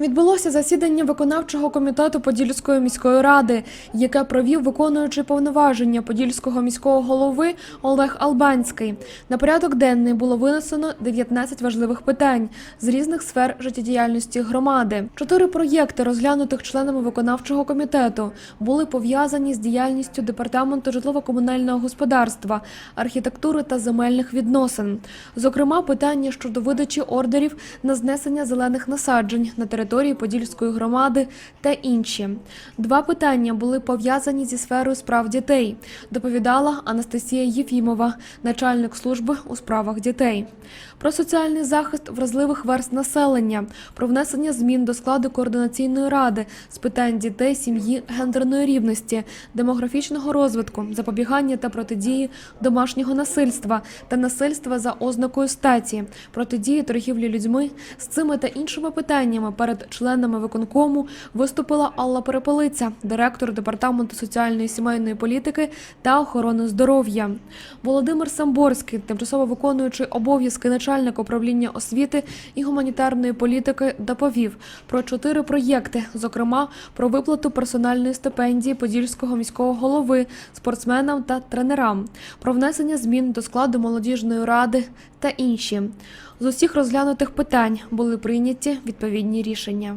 Відбулося засідання виконавчого комітету Подільської міської ради, яке провів виконуючий повноваження Подільського міського голови Олег Албанський. На порядок денний було винесено 19 важливих питань з різних сфер життєдіяльності громади. Чотири проєкти, розглянутих членами виконавчого комітету, були пов'язані з діяльністю департаменту житлово-комунального господарства, архітектури та земельних відносин. Зокрема, питання щодо видачі ордерів на знесення зелених насаджень на території Подільської громади та інші. Два питання були пов'язані зі сферою справ дітей, доповідала Анастасія Єфімова, начальник служби у справах дітей. Про соціальний захист вразливих верст населення, про внесення змін до складу координаційної ради з питань дітей, сім'ї, гендерної рівності, демографічного розвитку, запобігання та протидії домашнього насильства та насильства за ознакою статі, протидії торгівлі людьми з цими та іншими питаннями перед членами виконкому виступила Алла Перепелиця, директор департаменту соціальної і сімейної політики та охорони здоров'я. Володимир Самборський, тимчасово виконуючий обов'язки начальника управління освіти і гуманітарної політики, доповів про чотири проєкти, зокрема про виплату персональної стипендії подільського міського голови спортсменам та тренерам, про внесення змін до складу молодіжної ради та інші. З усіх розглянутих питань були прийняті відповідні рішення.